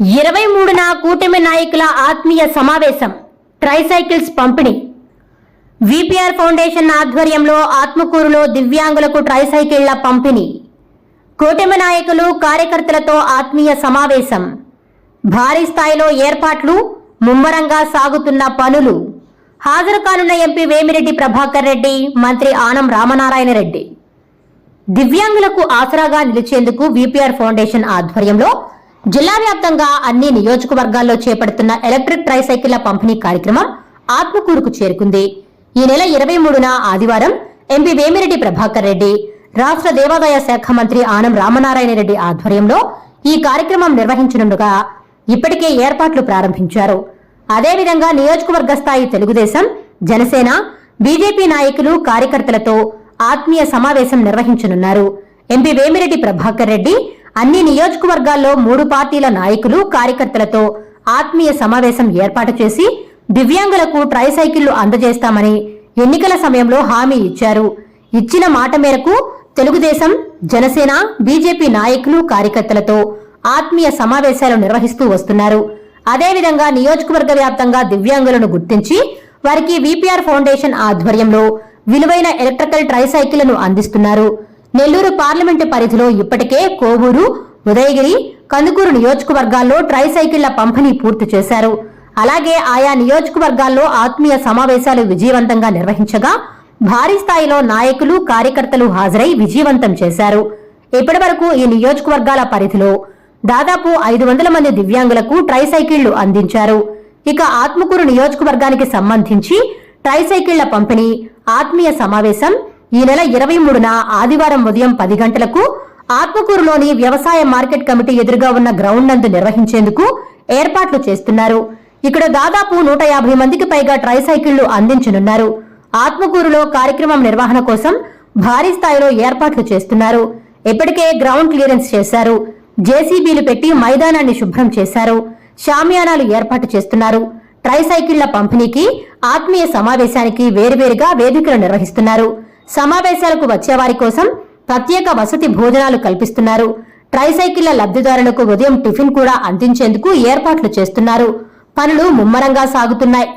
ఇరవై మూడున కూటమి నాయకుల ఆత్మీయ సమావేశం. ట్రైసైకిల్స్ పంపిణీ. విపిఆర్ ఫౌండేషన్ ఆధ్వర్యంలో ఆత్మకూరులో దివ్యాంగులకు ట్రైసైకిళ్ళ పంపిణీ. కూటమి నాయకులు కార్యకర్తలతో ఆత్మీయ సమావేశం. భారీ స్థాయిలో ఏర్పాట్లు ముమ్మరంగా సాగుతున్న పనులు. హాజరు కానున్న ఎంపీ వేమిరెడ్డి ప్రభాకర్ రెడ్డి మంత్రి ఆనం రామనారాయణ రెడ్డి. దివ్యాంగులకు ఆసరాగా నిలిచేందుకు విపిఆర్ ఫౌండేషన్ ఆధ్వర్యంలో జిల్లా వ్యాప్తంగా అన్ని నియోజకవర్గాల్లో చేపడుతున్న ఎలక్ట్రిక్ ట్రైసైకిళ్ళ పంపిణీ కార్యక్రమం ఆత్మకూరుకు చేరుకుంది. ఈ నెల ఇరవై మూడున ఆదివారం ఎంపీ వేమిరెడ్డి ప్రభాకర్ రెడ్డి రాష్ట్ర దేవాదాయ శాఖ మంత్రి ఆనం రామనారాయణ రెడ్డి ఆధ్వర్యంలో ఈ కార్యక్రమం నిర్వహించనుండగా ఇప్పటికే ఏర్పాట్లు ప్రారంభించారు. అదేవిధంగా నియోజకవర్గ స్థాయి తెలుగుదేశం జనసేన బీజేపీ నాయకులు కార్యకర్తలతో ఆత్మీయ సమావేశం నిర్వహించనున్నారు. ఎంపీ వేమిరెడ్డి ప్రభాకర్ రెడ్డి అన్ని నియోజకవర్గాల్లో మూడు పార్టీల నాయకులు కార్యకర్తలతో ఆత్మీయ సమావేశం ఏర్పాటు చేసి దివ్యాంగులకు ట్రైసైకిళ్ళు అందజేస్తామని ఎన్నికల సమయంలో హామీ ఇచ్చారు. ఇచ్చిన మాట మేరకు తెలుగుదేశం జనసేన బీజేపీ నాయకులు కార్యకర్తలతో ఆత్మీయ సమావేశాలు నిర్వహిస్తూ వస్తున్నారు. అదేవిధంగా నియోజకవర్గ వ్యాప్తంగా దివ్యాంగులను గుర్తించి వారికి విపిఆర్ ఫౌండేషన్ ఆధ్వర్యంలో విలువైన ఎలక్ట్రికల్ ట్రైసైకిళ్ళను అందిస్తున్నారు. నెల్లూరు పార్లమెంటు పరిధిలో ఇప్పటికే కోవూరు ఉదయగిరి కందుకూరు నియోజకవర్గాల్లో ట్రైసైకిళ్ళ పంపిణీ పూర్తి చేశారు. అలాగే ఆయా నియోజకవర్గాల్లో ఆత్మీయ సమావేశాలు విజయవంతంగా నిర్వహించగా భారీ స్థాయిలో నాయకులు కార్యకర్తలు హాజరై విజయవంతం చేశారు. ఇప్పటి వరకు ఈ నియోజకవర్గాల పరిధిలో దాదాపు ఐదు వందల మంది దివ్యాంగులకు ట్రైసైకిళ్ళు అందించారు. ఇక ఆత్మకూరు నియోజకవర్గానికి సంబంధించి ట్రైసైకిళ్ళ పంపిణీ ఆత్మీయ సమావేశం ఈ నెల ఇరవై మూడున ఆదివారం ఉదయం పది గంటలకు ఆత్మకూరులోని వ్యవసాయ మార్కెట్ కమిటీ ఎదురుగా ఉన్న గ్రౌండ్ నందు నిర్వహించేందుకు ఏర్పాట్లు చేస్తున్నారు. ఇక్కడ దాదాపు నూట యాభై మందికి పైగా ట్రైసైకిళ్ళు అందించనున్నారు. ఆత్మకూరులో కార్యక్రమం నిర్వహణ కోసం భారీ స్థాయిలో ఏర్పాట్లు చేస్తున్నారు. ఇప్పటికే గ్రౌండ్ క్లియరెన్స్ చేశారు. జేసీబీలు పెట్టి మైదానాన్ని శుభ్రం చేశారు. షామియానాలు ఏర్పాటు చేస్తున్నారు. ట్రైసైకిళ్ళ పంపిణీకి ఆత్మీయ సమావేశానికి వేరువేరుగా వేదికలు నిర్వహిస్తున్నారు. సమావేశాలకు వచ్చేవారి కోసం ప్రత్యేక వసతి భోజనాలు కల్పిస్తున్నారు. ట్రైసైకిళ్ళ లబ్ధిదారులకు ఉదయం టిఫిన్ కూడా అందించేందుకు ఏర్పాట్లు చేస్తున్నారు. పనులు ముమ్మరంగా సాగుతున్నాయి.